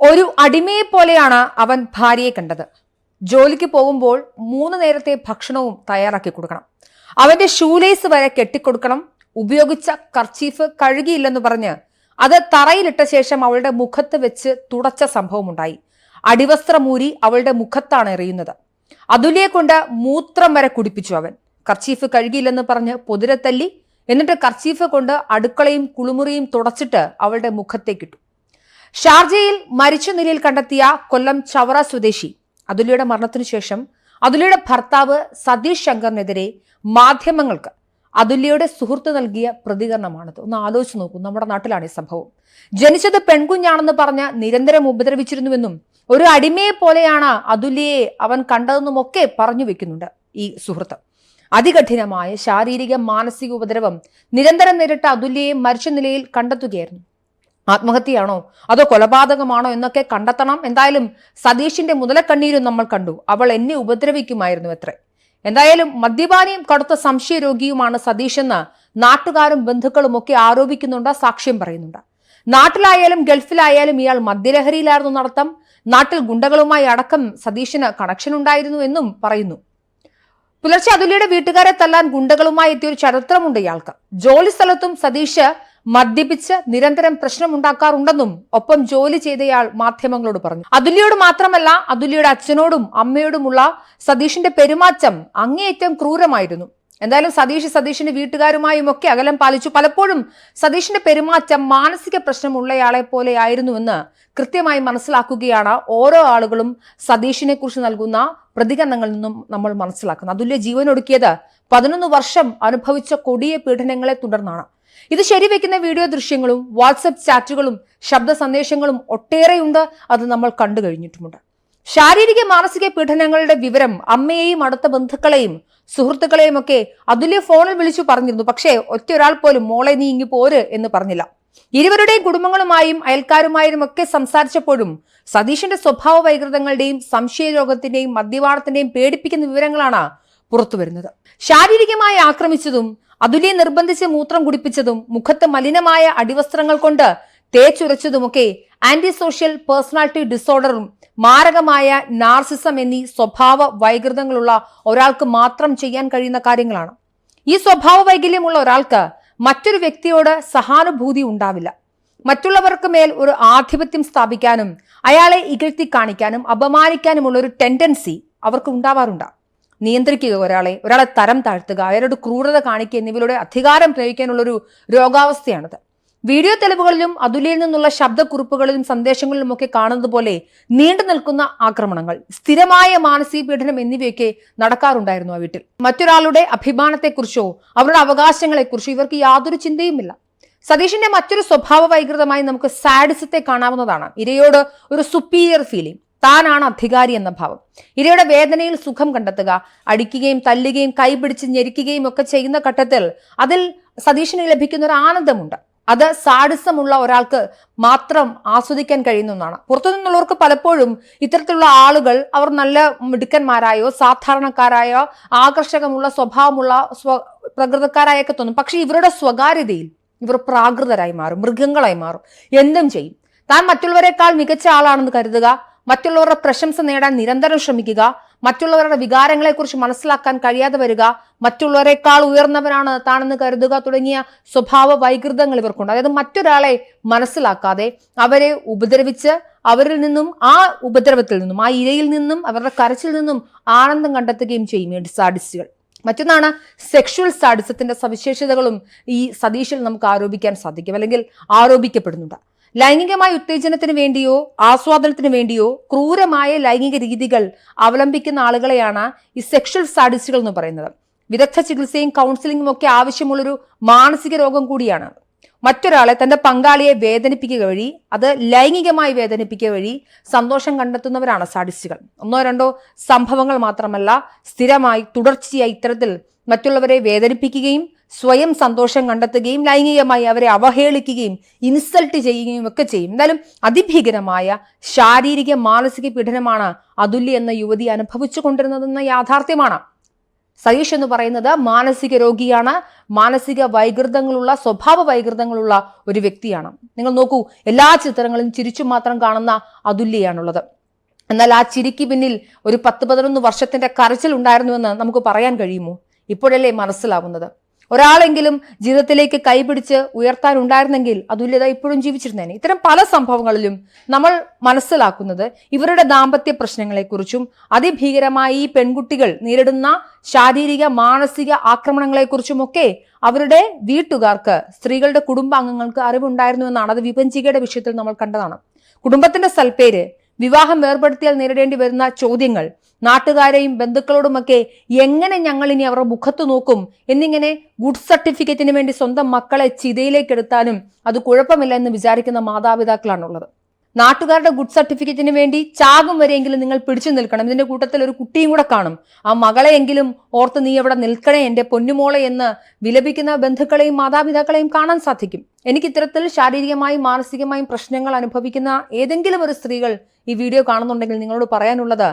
ഒരു അടിമയെ പോലെയാണ് അവൻ ഭാര്യയെ കണ്ടത്. ജോലിക്ക് പോകുമ്പോൾ മൂന്ന് നേരത്തെ ഭക്ഷണവും തയ്യാറാക്കി കൊടുക്കണം. അവന്റെ ഷൂലേസ് വരെ കെട്ടിക്കൊടുക്കണം. ഉപയോഗിച്ച കർച്ചീഫ് കഴുകിയില്ലെന്ന് പറഞ്ഞ് അത് തറയിലിട്ട ശേഷം അവളുടെ മുഖത്ത് വെച്ച് തുടച്ച സംഭവമുണ്ടായി. അടിവസ്ത്രമൂരി അവളുടെ മുഖത്താണ് എറിയുന്നത്. അതുലിയെ കൊണ്ട് മൂത്രം വരെ കുടിപ്പിച്ചു അവൻ. കർച്ചീഫ് കഴുകിയില്ലെന്ന് പറഞ്ഞ് പൊതിരെ തല്ലി. എന്നിട്ട് കർച്ചീഫ് കൊണ്ട് അടുക്കളയും കുളിമുറിയും തുടച്ചിട്ട് അവളുടെ മുഖത്തേക്കിട്ടു. ഷാർജയിൽ മരിച്ച നിലയിൽ കണ്ടെത്തിയ കൊല്ലം ചവറ സ്വദേശി അതുലിയുടെ മരണത്തിനു ശേഷം അതുലിയുടെ ഭർത്താവ് സതീഷ് ശങ്കറിനെതിരെ മാധ്യമങ്ങൾക്ക് അതുല്യയുടെ സുഹൃത്ത് നൽകിയ പ്രതികരണമാണത്. ഒന്ന് ആലോചിച്ച് നോക്കൂ നമ്മുടെ നാട്ടിലാണ് ഈ സംഭവം. ജനിച്ചത് പെൺകുഞ്ഞാണെന്ന് പറഞ്ഞ് നിരന്തരം ഉപദ്രവിച്ചിരുന്നുവെന്നും ഒരു അടിമയെ പോലെയാണ് അതുല്യയെ അവൻ കണ്ടതെന്നും ഒക്കെ പറഞ്ഞു വെക്കുന്നുണ്ട് ഈ സുഹൃത്ത്. അതികഠിനമായ ശാരീരിക മാനസിക ഉപദ്രവം നിരന്തരം നേരിട്ട അതുല്യയെ മരിച്ച നിലയിൽ കണ്ടെത്തുകയായിരുന്നു. ആത്മഹത്യയാണോ? അതോ കൊലപാതകമാണോ എന്നൊക്കെ കണ്ടെത്തണം. എന്തായാലും സതീഷിന്റെ മുതലക്കണ്ണീരും നമ്മൾ കണ്ടു. അവൾ എന്നെ ഉപദ്രവിക്കുമായിരുന്നു എത്രേ എന്തായാലും മദ്യപാനിയും കടുത്ത സംശയരോഗിയുമാണ് സതീഷ് എന്ന് നാട്ടുകാരും ബന്ധുക്കളും ഒക്കെ ആരോപിക്കുന്നുണ്ട് സാക്ഷ്യം പറയുന്നുണ്ട്. നാട്ടിലായാലും ഗൾഫിലായാലും ഇയാൾ മദ്യലഹരിയിലായിരുന്നു നടത്തം. നാട്ടിൽ ഗുണ്ടകളുമായി അടക്കം സതീഷിന് കണക്ഷൻ ഉണ്ടായിരുന്നു എന്നും പറയുന്നു. പുലർച്ചെ അതുലിയുടെ വീട്ടുകാരെ തല്ലാൻ ഗുണ്ടകളുമായി എത്തിയൊരു ചരിത്രമുണ്ട് ഇയാൾക്ക്. ജോലി സ്ഥലത്തും സതീഷ് മദ്യപിച്ച് നിരന്തരം പ്രശ്നമുണ്ടാക്കാറുണ്ടെന്നും ഒപ്പം ജോലി ചെയ്തയാൾ മാധ്യമങ്ങളോട് പറഞ്ഞു. അതുല്യയോട് മാത്രമല്ല അതുല്യയുടെ അച്ഛനോടും അമ്മയോടുമുള്ള സതീഷിന്റെ പെരുമാറ്റം അങ്ങേയറ്റം ക്രൂരമായിരുന്നു. എന്തായാലും സതീഷ് സതീഷിന്റെ വീട്ടുകാരുമായും ഒക്കെ അകലം പാലിച്ചു. പലപ്പോഴും സതീഷിന്റെ പെരുമാറ്റം മാനസിക പ്രശ്നമുള്ളയാളെ പോലെ ആയിരുന്നുവെന്ന് കൃത്യമായി മനസ്സിലാക്കുകയാണ് ഓരോ ആളുകളും സതീഷിനെ കുറിച്ച് നൽകുന്ന പ്രതികരണങ്ങളിൽ നിന്നും നമ്മൾ മനസ്സിലാക്കുന്നത്. അതുല്യ ജീവനൊടുക്കിയത് പതിനൊന്ന് വർഷം അനുഭവിച്ച കൊടിയ പീഡനങ്ങളെ തുടർന്നാണ്. ഇത് ശരിവെക്കുന്ന വീഡിയോ ദൃശ്യങ്ങളും വാട്സപ്പ് ചാറ്റുകളും ശബ്ദ സന്ദേശങ്ങളും ഒട്ടേറെയുണ്ട് അത് നമ്മൾ കണ്ടു കഴിഞ്ഞിട്ടുമുണ്ട്. ശാരീരിക മാനസിക പീഡനങ്ങളുടെ വിവരം അമ്മയെയും അടുത്ത ബന്ധുക്കളെയും സുഹൃത്തുക്കളെയും ഒക്കെ അതുല്യ ഫോണിൽ വിളിച്ചു പറഞ്ഞിരുന്നു. പക്ഷേ ഒറ്റ ഒരാൾ പോലും മോളെ നീ ഇങ്ങി പോര് എന്ന് പറഞ്ഞില്ല. ഇരുവരുടെയും കുടുംബങ്ങളുമായും അയൽക്കാരുമായും ഒക്കെ സംസാരിച്ചപ്പോഴും സതീഷിന്റെ സ്വഭാവ വൈകൃതങ്ങളുടെയും സംശയരോഗത്തിന്റെയും മദ്യപാനത്തിന്റെയും പേടിപ്പിക്കുന്ന വിവരങ്ങളാണ് പുറത്തുവരുന്നത്. ശാരീരികമായി ആക്രമിച്ചതും അതുലിയെ നിർബന്ധിച്ച് മൂത്രം കുടിപ്പിച്ചതും മുഖത്ത് മലിനമായ അടിവസ്ത്രങ്ങൾ കൊണ്ട് തേച്ചുരച്ചതുമൊക്കെ ആന്റി സോഷ്യൽ പേഴ്സണാലിറ്റി ഡിസോർഡറും മാരകമായ നാർസിസം എന്നീ സ്വഭാവ വൈകൃതങ്ങളുള്ള ഒരാൾക്ക് മാത്രം ചെയ്യാൻ കഴിയുന്ന കാര്യങ്ങളാണ്. ഈ സ്വഭാവ വൈകല്യമുള്ള ഒരാൾക്ക് മറ്റൊരു വ്യക്തിയോട് സഹാനുഭൂതി ഉണ്ടാവില്ല. മറ്റുള്ളവർക്ക് മേൽ ഒരു ആധിപത്യം സ്ഥാപിക്കാനും അയാളെ ഇകഴ്ത്തി കാണിക്കാനും അപമാനിക്കാനുമുള്ള ഒരു ടെൻഡൻസി അവർക്ക് ഉണ്ടാവാറുണ്ട്. നിയന്ത്രിക്കുക ഒരാളെ ഒരാളെ തരം താഴ്ത്തുക അയാളോട് ക്രൂരത കാണിക്കുക എന്നിവയിലൂടെ അധികാരം പ്രയോഗിക്കാനുള്ളൊരു രോഗാവസ്ഥയാണിത്. വീഡിയോ തെളിവുകളിലും അതുലിയിൽ നിന്നുള്ള ശബ്ദക്കുറിപ്പുകളിലും സന്ദേശങ്ങളിലും ഒക്കെ കാണുന്നത് പോലെ നീണ്ടു നിൽക്കുന്ന ആക്രമണങ്ങൾ സ്ഥിരമായ മാനസിക പീഡനം എന്നിവയൊക്കെ നടക്കാറുണ്ടായിരുന്നു ആ വീട്ടിൽ. മറ്റൊരാളുടെ അഭിമാനത്തെക്കുറിച്ചോ അവരുടെ അവകാശങ്ങളെക്കുറിച്ചോ ഇവർക്ക് യാതൊരു ചിന്തയുമില്ല. സതീഷിന്റെ മറ്റൊരു സ്വഭാവ വൈകൃതമായി നമുക്ക് സാഡിസത്തെ കാണാവുന്നതാണ്. ഇരയോട് ഒരു സുപ്പീരിയർ ഫീലിംഗ് താനാണ് അധികാരി എന്ന ഭാവം. ഇരയുടെ വേദനയിൽ സുഖം കണ്ടെത്തുക അടിക്കുകയും തല്ലുകയും കൈപിടിച്ച് ഞെരിക്കുകയും ഒക്കെ ചെയ്യുന്ന ഘട്ടത്തിൽ അതിൽ സതീഷിന് ലഭിക്കുന്ന ഒരു ആനന്ദമുണ്ട്. അത് സാഡിസമുള്ള ഒരാൾക്ക് മാത്രം ആസ്വദിക്കാൻ കഴിയുന്ന ഒന്നാണ്. പുറത്തുനിന്നുള്ളവർക്ക് പലപ്പോഴും ഇത്തരത്തിലുള്ള ആളുകൾ അവർ നല്ല മിടുക്കന്മാരായോ സാധാരണക്കാരായോ ആകർഷകമുള്ള സ്വഭാവമുള്ള സ്വ പ്രകൃതക്കാരായൊക്കെ തോന്നും. പക്ഷെ ഇവരുടെ സ്വകാര്യതയിൽ ഇവർ പ്രാകൃതരായി മാറും മൃഗങ്ങളായി മാറും എന്തും ചെയ്യും. താൻ മറ്റുള്ളവരെക്കാൾ മികച്ച ആളാണെന്ന് കരുതുക മറ്റുള്ളവരുടെ പ്രശംസ നേടാൻ നിരന്തരം ശ്രമിക്കുക മറ്റുള്ളവരുടെ വികാരങ്ങളെക്കുറിച്ച് മനസ്സിലാക്കാൻ കഴിയാതെ വരിക മറ്റുള്ളവരെക്കാൾ ഉയർന്നവനാണ് താണെന്ന് കരുതുക തുടങ്ങിയ സ്വഭാവ വൈകൃതങ്ങൾ ഇവർക്കുണ്ട്. അതായത് മറ്റൊരാളെ മനസ്സിലാക്കാതെ അവരെ ഉപദ്രവിച്ച് അവരിൽ നിന്നും ആ ഉപദ്രവത്തിൽ നിന്നും ആ ഇരയിൽ നിന്നും അവരുടെ കരച്ചിൽ നിന്നും ആനന്ദം കണ്ടെത്തുകയും ചെയ്യും സാഡിസ്റ്റുകൾ. മറ്റൊന്നാണ് സെക്ഷുവൽ സാഡിസത്തിന്റെ സവിശേഷതകളും ഈ സതീഷിൽ നമുക്ക് ആരോപിക്കാൻ സാധിക്കും അല്ലെങ്കിൽ ആരോപിക്കപ്പെടുന്നുണ്ട്. ലൈംഗികമായ ഉത്തേജനത്തിന് വേണ്ടിയോ ആസ്വാദനത്തിന് വേണ്ടിയോ ക്രൂരമായ ലൈംഗിക രീതികൾ അവലംബിക്കുന്ന ആളുകളെയാണ് ഈ സെക്ഷൽ സാഡിസ്റ്റുകൾ എന്ന് പറയുന്നത്. വിദഗ്ധ ചികിത്സയും കൗൺസിലിംഗും ഒക്കെ ആവശ്യമുള്ളൊരു മാനസിക രോഗം കൂടിയാണ്. മറ്റൊരാളെ തന്റെ പങ്കാളിയെ വേദനിപ്പിക്കുക വഴി അത് ലൈംഗികമായി വേദനിപ്പിക്കുക വഴി സന്തോഷം കണ്ടെത്തുന്നവരാണ് സാഡിസ്റ്റുകൾ. ഒന്നോ രണ്ടോ സംഭവങ്ങൾ മാത്രമല്ല സ്ഥിരമായി തുടർച്ചയായി ഇത്തരത്തിൽ മറ്റുള്ളവരെ വേദനിപ്പിക്കുകയും സ്വയം സന്തോഷം കണ്ടെത്തുകയും ലൈംഗികമായി അവരെ അവഹേളിക്കുകയും ഇൻസൾട്ട് ചെയ്യുകയും ഒക്കെ ചെയ്യും. എന്തായാലും അതിഭീകരമായ ശാരീരിക മാനസിക പീഡനമാണ് അതുല്യ എന്ന യുവതി അനുഭവിച്ചു കൊണ്ടിരുന്നതെന്ന യാഥാർത്ഥ്യമാണ്. സതീഷ് എന്ന് പറയുന്നത് മാനസിക രോഗിയാണ്. മാനസിക വൈകൃതങ്ങളുള്ള സ്വഭാവ വൈകൃതങ്ങളുള്ള ഒരു വ്യക്തിയാണ്. നിങ്ങൾ നോക്കൂ എല്ലാ ചിത്രങ്ങളും ചിരിച്ചു മാത്രം കാണുന്ന അതുല്യയാണുള്ളത്. എന്നാൽ ആ ചിരിക്ക് പിന്നിൽ ഒരു പത്ത് പതിനൊന്ന് വർഷത്തിന്റെ കരച്ചിൽ ഉണ്ടായിരുന്നുവെന്ന് നമുക്ക് പറയാൻ കഴിയുമോ? ഇപ്പോഴല്ലേ മനസ്സിലാവുന്നത്. ഒരാളെങ്കിലും ജീവിതത്തിലേക്ക് കൈപിടിച്ച് ഉയർത്താനുണ്ടായിരുന്നെങ്കിൽ അതുല്യത ഇപ്പോഴും ജീവിച്ചിരുന്നേനെ. ഇത്തരം പല സംഭവങ്ങളിലും നമ്മൾ മനസ്സിലാക്കുന്നത് ഇവരുടെ ദാമ്പത്യ പ്രശ്നങ്ങളെക്കുറിച്ചും അതിഭീകരമായി ഈ പെൺകുട്ടികൾ നേരിടുന്ന ശാരീരിക മാനസിക ആക്രമണങ്ങളെക്കുറിച്ചുമൊക്കെ അവരുടെ വീട്ടുകാർക്ക് സ്ത്രീകളുടെ കുടുംബാംഗങ്ങൾക്ക് അറിവുണ്ടായിരുന്നു എന്നാണ് അത് വിപഞ്ചികയുടെ വിഷയത്തിൽ നമ്മൾ കണ്ടതാണ്. കുടുംബത്തിന്റെ സൽപ്പേര് വിവാഹം ഏർപ്പെടുത്തിയാൽ നേരിടേണ്ടി വരുന്ന ചോദ്യങ്ങൾ നാട്ടുകാരെയും ബന്ധുക്കളോടുമൊക്കെ എങ്ങനെ ഞങ്ങൾ ഇനി അവരുടെ മുഖത്ത് നോക്കും എന്നിങ്ങനെ ഗുഡ് സർട്ടിഫിക്കറ്റിന് വേണ്ടി സ്വന്തം മക്കളെ ചിതയിലേക്ക് എടുത്താലും അത് കുഴപ്പമില്ല എന്ന് വിചാരിക്കുന്ന മാതാപിതാക്കളാണുള്ളത്. നാട്ടുകാരുടെ ഗുഡ് സർട്ടിഫിക്കറ്റിന് വേണ്ടി ചാകും വരെയെങ്കിലും നിങ്ങൾ പിടിച്ചു നിൽക്കണം. ഇതിന്റെ കൂട്ടത്തിൽ ഒരു കുട്ടിയും കൂടെ കാണും. ആ മകളെയെങ്കിലും ഓർത്ത് നീ എവിടെ നിൽക്കണേ? എന്റെ പൊന്നുമോളെ എന്ന് വിലപിക്കുന്ന ബന്ധുക്കളെയും മാതാപിതാക്കളെയും കാണാൻ സാധിക്കും. എനിക്ക് ഇത്തരത്തിൽ ശാരീരികമായും മാനസികമായും പ്രശ്നങ്ങൾ അനുഭവിക്കുന്ന ഏതെങ്കിലും ഒരു സ്ത്രീകൾ ഈ വീഡിയോ കാണുന്നുണ്ടെങ്കിൽ നിങ്ങളോട് പറയാനുള്ളത്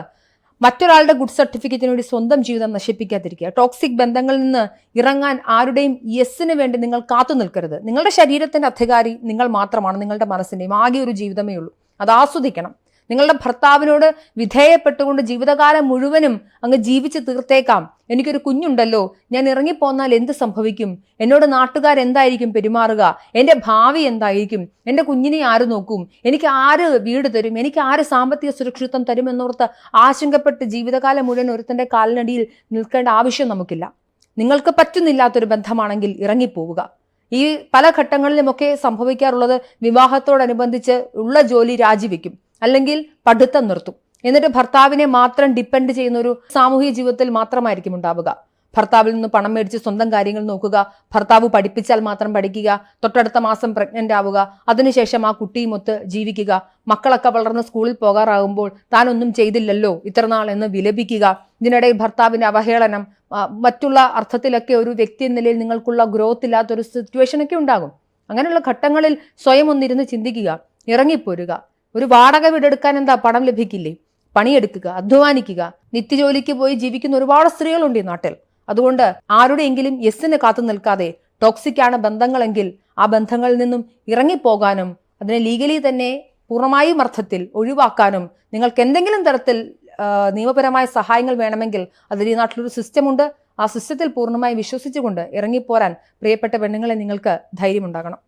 മറ്റൊരാളുടെ ഗുഡ് സർട്ടിഫിക്കറ്റിന് വേണ്ടി സ്വന്തം ജീവിതം നശിപ്പിക്കാതിരിക്കുക. ടോക്സിക് ബന്ധങ്ങളിൽ നിന്ന് ഇറങ്ങാൻ ആരുടെയും യെസ്സിന് വേണ്ടി നിങ്ങൾ കാത്തു നിൽക്കരുത്. നിങ്ങളുടെ ശരീരത്തിന്റെ അധികാരി നിങ്ങൾ മാത്രമാണ് നിങ്ങളുടെ മനസ്സിന്റെയും ആകെ ഒരു ജീവിതമേ ഉള്ളൂ. അത് ആസ്വദിക്കണം. നിങ്ങളുടെ ഭർത്താവിനോട് വിധേയപ്പെട്ടുകൊണ്ട് ജീവിതകാലം മുഴുവനും അങ്ങ് ജീവിച്ച് തീർത്തേക്കാം. എനിക്കൊരു കുഞ്ഞുണ്ടല്ലോ. ഞാൻ ഇറങ്ങിപ്പോന്നാൽ എന്ത് സംഭവിക്കും? എന്നോട് നാട്ടുകാർ എന്തായിരിക്കും പെരുമാറുക? എന്റെ ഭാവി എന്തായിരിക്കും? എന്റെ കുഞ്ഞിനെ ആര് നോക്കും? എനിക്ക് ആര് വീട് തരും? എനിക്ക് ആര് സാമ്പത്തിക സുരക്ഷിതത്വം തരുമെന്നോർത്ത് ആശങ്കപ്പെട്ട് ജീവിതകാലം മുഴുവൻ ഒരുത്തന്റെ കാലിനടിയിൽ നിൽക്കേണ്ട ആവശ്യം നമുക്കില്ല. നിങ്ങൾക്ക് പറ്റുന്നില്ലാത്തൊരു ബന്ധമാണെങ്കിൽ ഇറങ്ങിപ്പോവുക. ഈ പല ഘട്ടങ്ങളിലുമൊക്കെ സംഭവിക്കാറുള്ളത് വിവാഹത്തോടനുബന്ധിച്ച് ഉള്ള ജോലി രാജിവെക്കും. അല്ലെങ്കിൽ പഠിത്തം നിർത്തും. എന്നിട്ട് ഭർത്താവിനെ മാത്രം ഡിപ്പെൻഡ് ചെയ്യുന്ന ഒരു സാമൂഹിക ജീവിതത്തിൽ മാത്രമായിരിക്കും ഉണ്ടാവുക. ഭർത്താവിൽ നിന്ന് പണം മേടിച്ച് സ്വന്തം കാര്യങ്ങൾ നോക്കുക ഭർത്താവ് പഠിപ്പിച്ചാൽ മാത്രം പഠിക്കുക തൊട്ടടുത്ത മാസം പ്രഗ്നന്റ് ആവുക അതിനുശേഷം ആ കുട്ടിയുമൊത്ത് ജീവിക്കുക മക്കളൊക്കെ വളർന്ന് സ്കൂളിൽ പോകാറാകുമ്പോൾ താനൊന്നും ചെയ്തില്ലല്ലോ ഇത്രനാൾ എന്ന് വിലപിക്കുക ഇതിനിടയിൽ ഭർത്താവിന്റെ അവഹേളനം മറ്റുള്ള അർത്ഥത്തിലൊക്കെ ഒരു വ്യക്തി എന്ന നിലയിൽ നിങ്ങൾക്കുള്ള ഗ്രോത്ത് ഇല്ലാത്തൊരു സിറ്റുവേഷൻ ഒക്കെ ഉണ്ടാകും. അങ്ങനെയുള്ള ഘട്ടങ്ങളിൽ സ്വയം ഒന്നിരുന്ന് ചിന്തിക്കുക ഇറങ്ങിപ്പോരുക. ഒരു വാടക വീടെടുക്കാൻ എന്താ പണം ലഭിക്കില്ലേ? പണിയെടുക്കുക അധ്വാനിക്കുക നിത്യജോലിക്ക് പോയി ജീവിക്കുന്ന ഒരുപാട് സ്ത്രീകളുണ്ട് ഈ നാട്ടിൽ. അതുകൊണ്ട് ആരുടെയെങ്കിലും യെസ്സിന് കാത്തു നിൽക്കാതെ ടോക്സിക് ആണ് ബന്ധങ്ങളെങ്കിൽ ആ ബന്ധങ്ങളിൽ നിന്നും ഇറങ്ങിപ്പോകാനും അതിനെ ലീഗലി തന്നെ പൂർണമായും അർത്ഥത്തിൽ ഒഴിവാക്കാനും നിങ്ങൾക്ക് എന്തെങ്കിലും തരത്തിൽ നിയമപരമായ സഹായങ്ങൾ വേണമെങ്കിൽ അതിൽ ഈ നാട്ടിലൊരു സിസ്റ്റമുണ്ട് ആ സിസ്റ്റത്തിൽ പൂർണമായി വിശ്വസിച്ചുകൊണ്ട് ഇറങ്ങിപ്പോരാൻ പ്രിയപ്പെട്ട പെണ്ണുങ്ങളെ നിങ്ങൾക്ക് ധൈര്യമുണ്ടാകണം.